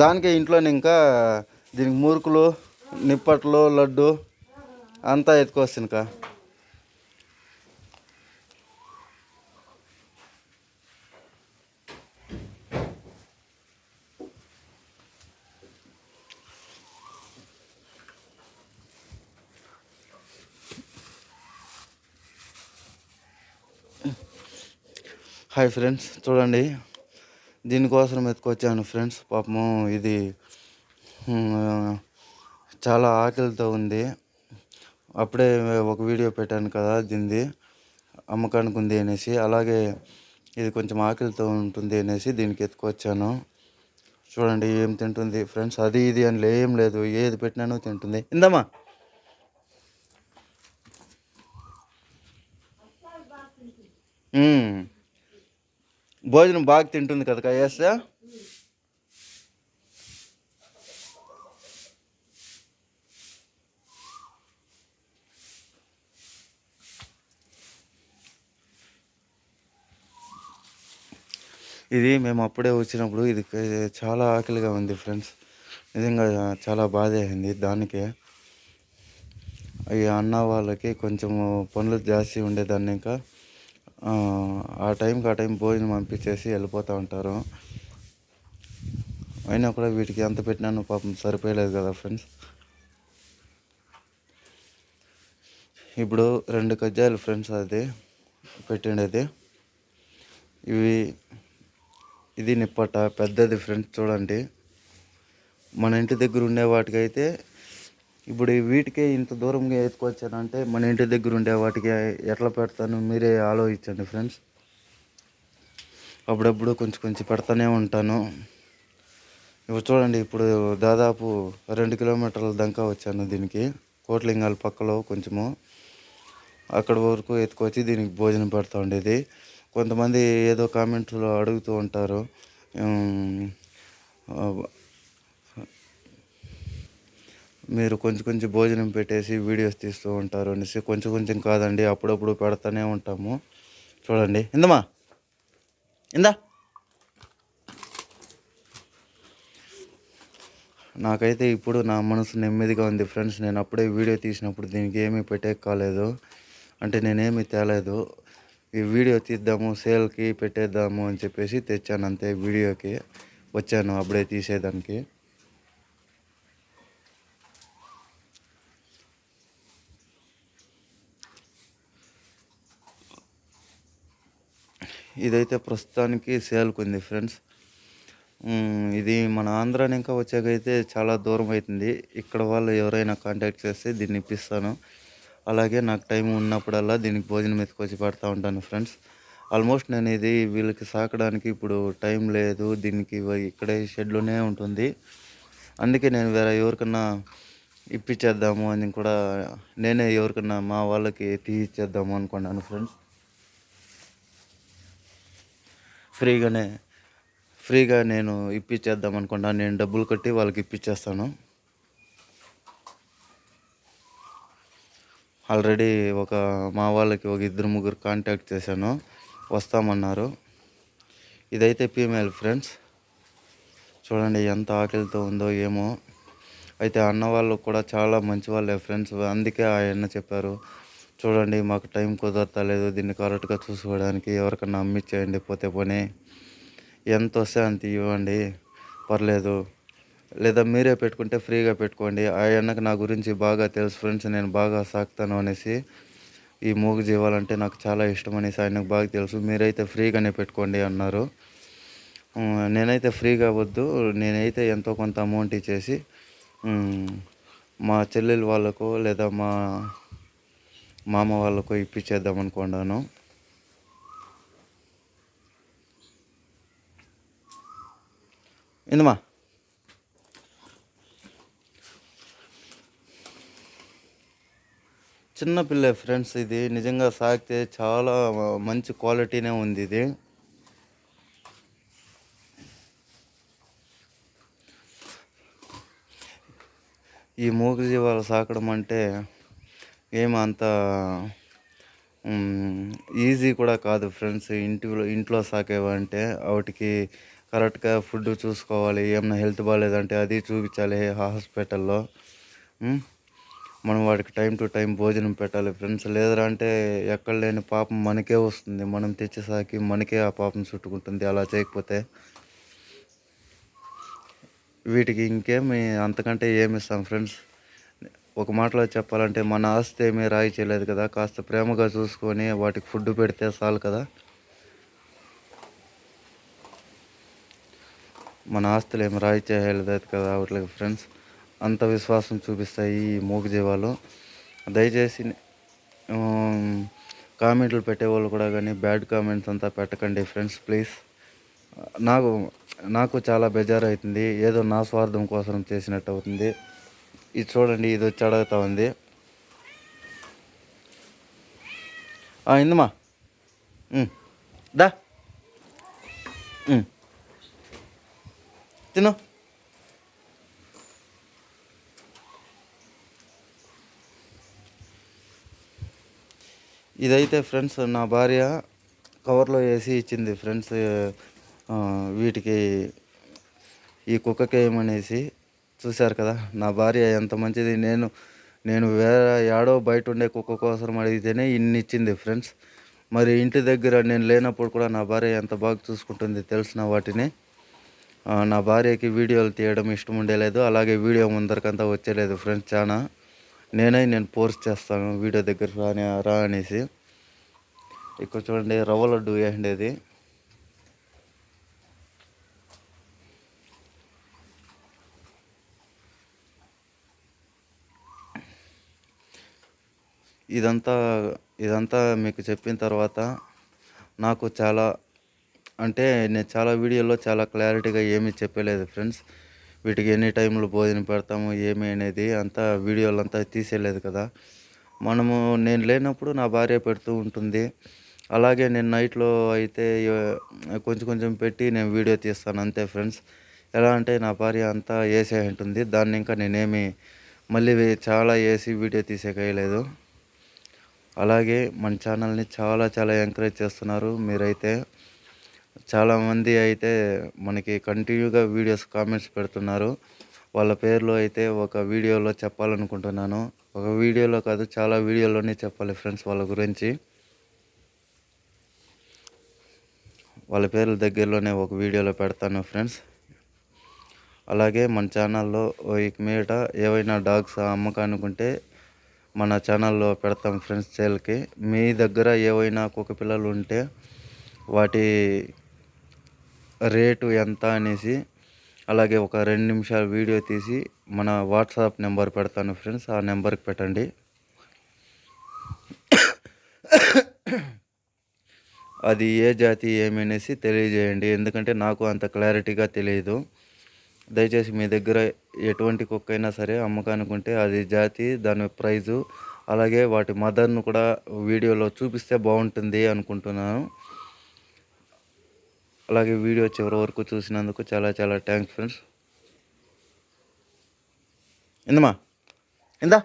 దానికే ఇంట్లోనే ఇంకా దీనికి మురుకులు నిప్పట్లు లడ్డు అంతా ఎత్తుకొస్తుంది ఇంకా హాయ్ ఫ్రెండ్స్ చూడండి దీనికోసం ఎత్తుకొచ్చాను ఫ్రెండ్స్ పాపము ఇది చాలా ఆకలితో ఉంది. అప్పుడే ఒక వీడియో పెట్టాను కదా దీనిది అమ్మకానికి ఉంది అనేసి. అలాగే ఇది కొంచెం ఆకలితో ఉంటుంది అనేసి దీనికి ఎత్తుకొచ్చాను. చూడండి ఏం తింటుంది ఫ్రెండ్స్ అది ఇది అని ఏం లేదు. ఏది పెట్టినానో తింటుంది. ఇందమ్మా. ఉమ్. భోజనం బాగా తింటుంది కదా కయ్యేస్తా ఇది మేము అప్పుడే వచ్చినప్పుడు ఇది చాలా ఆకలిగా ఉంది ఫ్రెండ్స్. నిజంగా చాలా బాధ అయింది దానికే. ఈ అన్న వాళ్ళకి కొంచెం పనులు జాస్తి ఉండేదాన్ని ఇంకా. ఆ, టైంకి ఆ టైం భోజనం పంపించేసి వెళ్ళిపోతూ ఉంటారు. అయినా కూడా వీటికి ఎంత పెట్టినాను పాపం సరిపోయలేదు కదా ఫ్రెండ్స్. ఇప్పుడు రెండు కజ్జాయలు ఫ్రెండ్స్ అది పెట్టిండేది. ఇవి ఇది నిప్పట పెద్దది ఫ్రెండ్స్ చూడండి. మన ఇంటి దగ్గర ఉండే వాటికైతే ఇప్పుడు వీటికే ఇంత దూరంగా ఎత్తుకొచ్చానంటే మన ఇంటి దగ్గర ఉండే వాటికి ఎట్లా పెడతాను మీరే ఆలోచించండి ఫ్రెండ్స్. అప్పుడప్పుడు కొంచెం కొంచెం పెడతానే ఉంటాను. ఇప్పుడు చూడండి ఇప్పుడు దాదాపు రెండు కిలోమీటర్ల దాకా వచ్చాను దీనికి. కోట్లింగాల పక్కలో కొంచెము. అక్కడ వరకు ఎత్తుకొచ్చి దీనికి భోజనం పెడతా ఉండేది. కొంతమంది ఏదో కామెంట్లో అడుగుతూ ఉంటారు. మీరు కొంచెం కొంచెం భోజనం పెట్టేసి వీడియోస్ తీస్తూ ఉంటారు అనేసి కొంచెం కొంచెం కాదండి అప్పుడప్పుడు పెడతానే ఉంటాము. చూడండి. ఇందమ్మా. ఇందా. నాకైతే ఇప్పుడు నా మనసు నెమ్మదిగా ఉంది ఫ్రెండ్స్. నేను అప్పుడే వీడియో తీసినప్పుడు దీనికి ఏమీ పెట్టే కాలేదు. అంటే నేనేమీ తేలేదు. ఈ వీడియో తీద్దాము సేల్కి పెట్టేద్దాము అని చెప్పేసి తెచ్చాను అంతే వీడియోకి. వచ్చాను అప్పుడే తీసేదానికి. ఇదైతే ప్రస్తుతానికి సేల్కి ఉంది ఫ్రెండ్స్ ఇది మన ఆంధ్రాని ఇంకా వచ్చాకైతే చాలా దూరం అవుతుంది ఇక్కడ వాళ్ళు ఎవరైనా కాంటాక్ట్ చేస్తే దీన్ని ఇప్పిస్తాను. అలాగే నాకు టైం ఉన్నప్పుడల్లా దీనికి భోజనం ఎత్తుకొచ్చి పెడతా ఉంటాను ఫ్రెండ్స్. ఆల్మోస్ట్ నేను ఇది వీళ్ళకి సాకడానికి ఇప్పుడు టైం లేదు. దీనికి ఇక్కడే షెడ్లోనే ఉంటుంది. అందుకే నేను వేరే ఎవరికన్నా ఇప్పించేద్దాము అని కూడా నేనే ఎవరికన్నా మా వాళ్ళకి తీయిచ్చేద్దాము అనుకున్నాను ఫ్రెండ్స్. ఫ్రీగానే ఫ్రీగా నేను ఇప్పించేద్దాం అనుకుంటా. నేను డబ్బులు కట్టి వాళ్ళకి ఇప్పించేస్తాను ఆల్రెడీ ఒక మా వాళ్ళకి ఒక ఇద్దరు ముగ్గురు కాంటాక్ట్ చేశాను. వస్తామన్నారు. ఇదైతే ఫీమేల్ ఫ్రెండ్స్. చూడండి ఎంత ఆకలితో ఉందో ఏమో. అయితే అన్న వాళ్ళు కూడా చాలా మంచి వాళ్ళే ఫ్రెండ్స్. అందుకే ఆయన చెప్పారు. చూడండి మాకు టైం కుదరతలేదు. దీన్ని కరెక్ట్గా చూసుకోవడానికి ఎవరికన్నా అమ్మిచ్చేయండి పోతే పోనీ. ఎంత వస్తే అంత ఇవ్వండి. పర్లేదు. లేదా మీరే పెట్టుకుంటే ఫ్రీగా పెట్టుకోండి. ఆ అన్నకు నా గురించి బాగా తెలుసు ఫ్రెండ్స్ నేను బాగా సాగుతాను అనేసి ఈ మూగ జీవాలంటే నాకు చాలా ఇష్టం అనేసి ఆయనకు బాగా తెలుసు. మీరైతే ఫ్రీగానే పెట్టుకోండి అన్నారు. నేనైతే ఫ్రీగా వద్దు. నేనైతే ఎంతో కొంత అమౌంట్ ఇచ్చేసి మా చెల్లెలు వాళ్ళకు లేదా మా మామ వాళ్ళకు ఇప్పించేద్దాం అనుకున్నాను. ఎందుమా చిన్నపిల్ల ఫ్రెండ్స్ ఇది. నిజంగా సాగితే చాలా మంచి క్వాలిటీనే ఉంది ఇది. ఈ మూగజీవాలు సాకడం అంటే ఏమి అంత ఈజీ కూడా కాదు ఫ్రెండ్స్. ఇంటిలో ఇంట్లో సాకేవంటే వాటికి కరెక్ట్గా ఫుడ్ చూసుకోవాలి ఏమైనా హెల్త్ బాగాలేదంటే అది చూపించాలి హాస్పిటల్లో. మనం వాడికి టైం టు టైం భోజనం పెట్టాలి ఫ్రెండ్స్. లేదరా అంటే ఎక్కడ లేని పాపం మనకే వస్తుంది. మనం తెచ్చేసాకి మనకే ఆ పాపం చుట్టుకుంటుంది. అలా చేయకపోతే వీటికి ఇంకేమి అంతకంటే ఏమి ఇస్తాం ఫ్రెండ్స్? ఒక మాటలో చెప్పాలంటే మన ఆస్తి ఏమీ రాయి చేయలేదు కదా కాస్త ప్రేమగా చూసుకొని వాటికి ఫుడ్ పెడితే చాలు కదా. మన ఆస్తులు ఏమి రాయి చేయలేదు కదా వాటికి ఫ్రెండ్స్. అంత విశ్వాసం చూపిస్తాయి ఈ మూగజీవాలు దయచేసి కామెంట్లు పెట్టేవాళ్ళు కూడా కానీ బ్యాడ్ కామెంట్స్ అంతా పెట్టకండి ఫ్రెండ్స్ ప్లీజ్. నాకు నాకు చాలా బెజారు అవుతుంది ఏదో నా స్వార్థం కోసం చేసినట్టు అవుతుంది. ఇది చూడండి ఇది వచ్చి అడుగుతా ఉంది. ఆ, ఇందమ్మా దా. తిను. ఇదైతే ఫ్రెండ్స్ నా భార్య కవర్లో వేసి ఇచ్చింది ఫ్రెండ్స్ వీటికి ఈ కుక్కకి ఏమనేసి చూశారు కదా నా భార్య ఎంత మంచిది. నేను నేను వేరే యాడో బయట ఉండే కుక్క కోసం అడిగితేనే ఇన్ని ఇచ్చింది ఫ్రెండ్స్. మరి ఇంటి దగ్గర నేను లేనప్పుడు కూడా నా భార్య ఎంత బాగా చూసుకుంటుంది తెలిసిన వాటిని. నా భార్యకి వీడియోలు తీయడం ఇష్టం ఉండేలేదు. అలాగే వీడియో ముందరికంతా వచ్చేలేదు ఫ్రెండ్స్ చాలా నేనై నేను ఫోర్స్ చేస్తాను వీడియో దగ్గర రాని రా అనేసి. ఇక్కడ చూడండి రవ్వ లడ్డు వేయండేది. ఇదంతా ఇదంతా మీకు చెప్పిన తర్వాత నాకు చాలా అంటే నేను చాలా వీడియోలో చాలా క్లారిటీగా ఏమీ చెప్పలేదు ఫ్రెండ్స్. వీటికి ఎన్ని టైంలో భోజనం పెడతాము ఏమి అనేది అంతా వీడియోలు అంతా తీసేయలేదు కదా. మనము నేను లేనప్పుడు నా భార్య పెడుతూ ఉంటుంది. అలాగే నేను నైట్లో అయితే కొంచెం కొంచెం పెట్టి నేను వీడియో తీస్తాను అంతే ఫ్రెండ్స్. ఎలా అంటే నా భార్య అంతా వేసే ఉంటుంది దాన్ని ఇంకా నేనేమి మళ్ళీ చాలా వేసి వీడియో తీసేయలేదు అలాగే మన ఛానల్ని చాలా చాలా ఎంకరేజ్ చేస్తున్నారు. మీరైతే చాలామంది అయితే మనకి కంటిన్యూగా వీడియోస్ కామెంట్స్ పెడుతున్నారు. వాళ్ళ పేర్లు అయితే ఒక వీడియోలో చెప్పాలనుకుంటున్నాను. ఒక వీడియోలో కాదు చాలా వీడియోలోనే చెప్పాలి ఫ్రెండ్స్ వాళ్ళ గురించి. వాళ్ళ పేర్ల దగ్గరలోనే ఒక వీడియోలో పెడతాను ఫ్రెండ్స్. అలాగే మన ఛానల్లో ఇక మీదట ఏవైనా డాగ్స్ అమ్మకానుకుంటే మన ఛానల్లో పెడతాం ఫ్రెండ్స్ సేల్కి మీ దగ్గర ఏవైనా కుక్క పిల్లలు ఉంటే వాటి రేటు ఎంత అనేసి అలాగే ఒక రెండు నిమిషాల వీడియో తీసి మన వాట్సాప్ నెంబర్ పెడతాను ఫ్రెండ్స్ ఆ నెంబర్కి పెట్టండి. అది ఏ జాతి ఏమనేసి తెలియజేయండి. ఎందుకంటే నాకు అంత క్లారిటీగా తెలియదు. దయచేసి మీ దగ్గర ఎటువంటి కుక్క అయినా సరే అమ్మకానికి ఉంటే అది జాతి దాని ప్రైజు అలాగే వాటి మదర్ను కూడా వీడియోలో చూపిస్తే బాగుంటుంది అనుకుంటున్నాను. అలాగే వీడియో చివరి వరకు చూసినందుకు చాలా చాలా థ్యాంక్స్ ఫ్రెండ్స్. ఇందమ్మా ఇందా?